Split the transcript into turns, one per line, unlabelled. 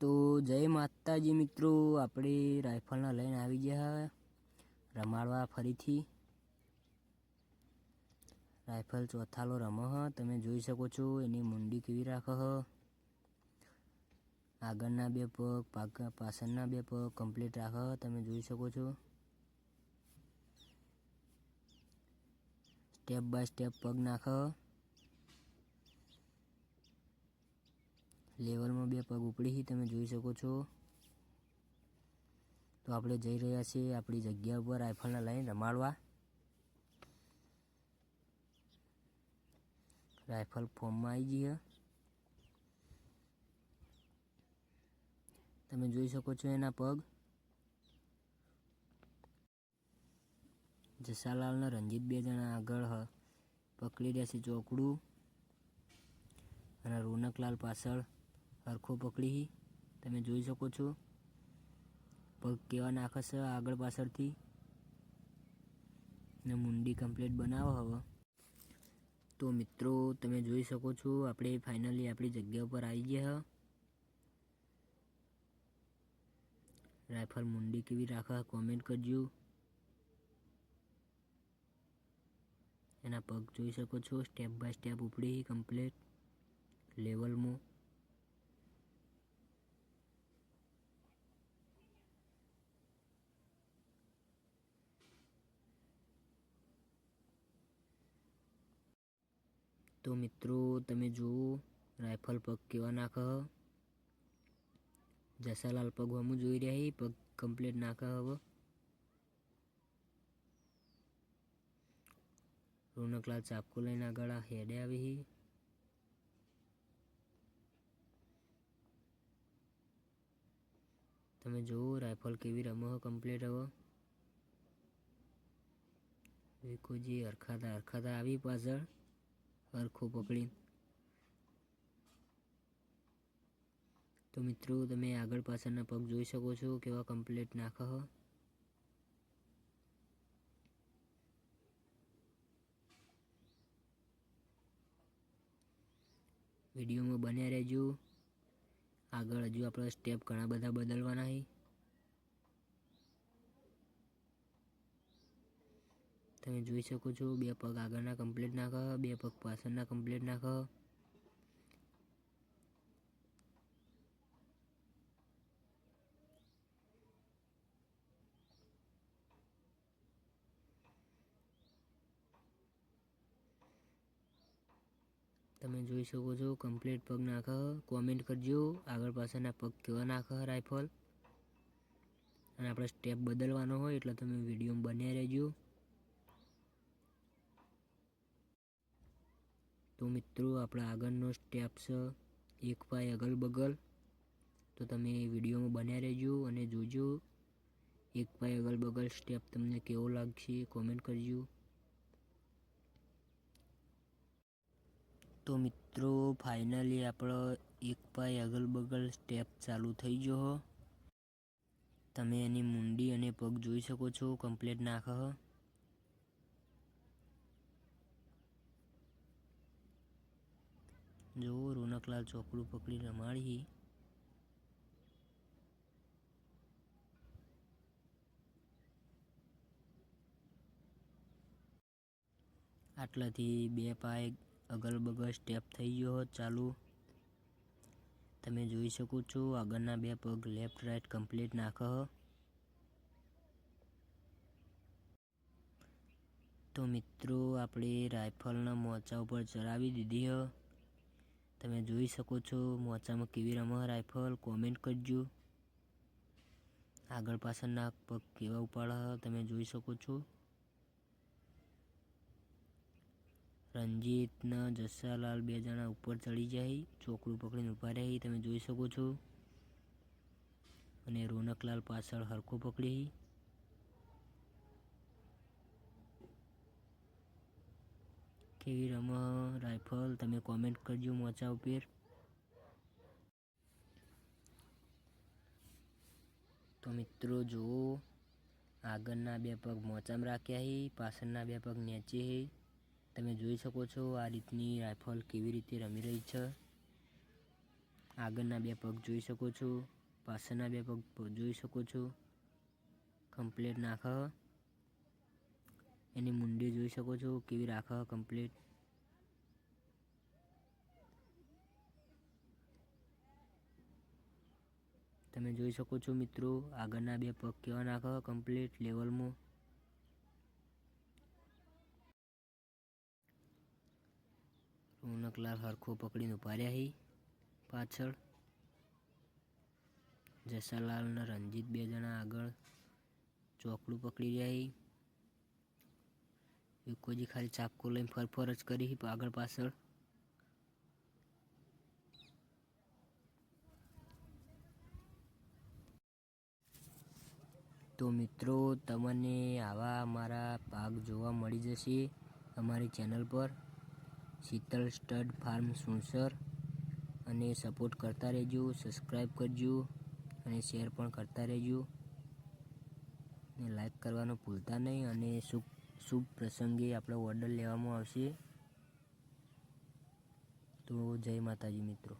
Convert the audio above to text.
તો જય માતાજી મિત્રો, આપણે રાઇફલના લઈને આવી ગયા રમાડવા ફરીથી. રાઇફલ ચોથાલો રમો હ, તમે જોઈ શકો છો એની મુંડી કેવી રાખો હ. આગળના બે પગ પાક પાછળના બે પગ કમ્પ્લીટ રાખે તમે જોઈ શકો છો. સ્ટેપ બાય સ્ટેપ પગ નાખે લેવલમાં બે પગ ઉપડી તમે જોઈ શકો છો. તો આપણે જઈ રહ્યા છીએ આપણી જગ્યા ઉપર રાઇફલના લઈને રમાડવા. રાઇફલ ફોર્મમાં આવી ગઈ તમે જોઈ શકો છો એના પગ. જસાલાલના રંજીત બે જણા આગળ પકડી રહ્યા છે ચોકડું. અને રોનકલાલ પાછળ હરખો પકડી તમે જોઈ શકો છો. પગ કેવા નાખે છે આગળ પાછળથી. ને મુંડી કમ્પ્લીટ બનાવો હવે. તો મિત્રો, તમે જોઈ શકો છો, આપણે ફાઇનલી આપણી જગ્યા ઉપર આવી ગયા રાઇફલ મુંડી કેવી રાખે કોમેન્ટ કરજો. એના પગ જોઈ શકો છો સ્ટેપ બાય સ્ટેપ ઉપડી કમ્પ્લીટ લેવલમાં તો મિત્રો, તમે જુઓ રાઇફલ પગ કેવા નાખે જસાલાલ પગ હમું જોઈ રહ્યા હી, પગ કમ્પ્લીટ નાખે હવે. રોનકલાલ ચાપકો લઈને આગળ આ હેડે આવી હી. તમે જુઓ રાઇફલ કેવી રમો કમ્પ્લીટ હવે. વિકોજી અરખાતા અરખાતા આવી પાછળ. હરખો પકડી તો મિત્રો, તમે આગળ પાછળના પગ જોઈ શકો છો કેવા કમ્પ્લીટ નાખે હ. વિડીયોમાં બન્યા રહેજો. આગળ હજુ આપણે સ્ટેપ ઘણા બધા બદલવાના છે. તમે જોઈ શકો છો, બે પગ આગળના કમ્પ્લીટ નાખો, બે પગ પાછળના કમ્પ્લીટ નાખો. તમે જોઈ શકો છો કમ્પ્લીટ પગ નાખો કોમેન્ટ કરજો. આગળ પાછળના પગ કેવા નાખો રાઇફલ અને આપણે સ્ટેપ બદલવાનો હોય એટલે તમે વીડિયો બન્યા રહેજો. તો મિત્રો, આપણા આગળનો સ્ટેપ છે એક પાય અગલ બગલ તો તમે વિડીયોમાં બન્યા રહેજો અને જોજો એક પાય અગલ બગલ સ્ટેપ તમને કેવો લાગશે કોમેન્ટ કરજો. તો મિત્રો ફાઇનલી આપણો એક પાય અગલ બગલ સ્ટેપ ચાલુ થઈ ગયો. તમે એની મુંડી અને પગ જોઈ શકો છો કમ્પ્લેટ નાખો હ જો રોનકલાલ ચોકડું પકડી રમાડી, આટલાથી બે પાય અગલ બગલ સ્ટેપ થઈ ગયો હોત ચાલુ તમે જોઈ શકો છો આગળના બે પગ લેફ્ટ રાઈટ કમ્પ્લીટ નાખો. તો મિત્રો, આપણે રાઇફલના મોચા ઉપર ચડાવી દીધી હ તમે જોઈ શકો છો મોચામાં કેવી રમે રાઇફલ કોમેન્ટ કરજો. આગળ પાછળના પગ કેવા ઉપાડા તમે જોઈ શકો છો. રંજીતના જસ્સાલાલ બે જણા ઉપર ચડી જાય, ચોકડું પકડીને ઊભા રહી, તમે જોઈ શકો છો. અને રોનકલાલ પાછળ હરખો પકડી. કેવી રમ રાઇફલ તમે કોમેન્ટ કરજો મોચા ઉપર. તો મિત્રો જુઓ, આગળના બે પગ મોચામાં રાખ્યા હી, પાછળના બે પગ નીચે હી. તમે જોઈ શકો છો આ રીતની રાઇફલ કેવી રીતે રમી રહી છે. આગળના બે પગ જોઈ શકો છો, પાછળના બે પગ જોઈ શકો છો. કમ્પ્લેટ નાખ. એની મુંડી જોઈ શકો છો કેવી રાખે કમ્પ્લીટ તમે જોઈ શકો છો મિત્રો, આગળના બે પગ કેવા નાખ કમ્પ્લીટ લેવલમાં રોનકલાલ હરખો પકડીને ઉપાડ્યા હી પાછળ જસાલાલ અને રંજીત બે જણા આગળ ચોકડું પકડી રહ્યા વિકોજી ખાલી ચાપકો લઈને ફરફર જ કરી આગળ પાછળ? તો મિત્રો, તમને આવા અમારા પાક જોવા મળી જશે અમારી ચેનલ પર. Sheetal stud farm Sunsar. અને સપોર્ટ કરતા રહેજો સબસ્ક્રાઈબ કરજો અને શેર પણ કરતા રહેજો. ને લાઈક કરવાનું ભૂલતા નહીં અને શુભ શુભ પ્રસંગે આપણો ઓર્ડર લેવામાં આવશે. તો જય માતાજી મિત્રો.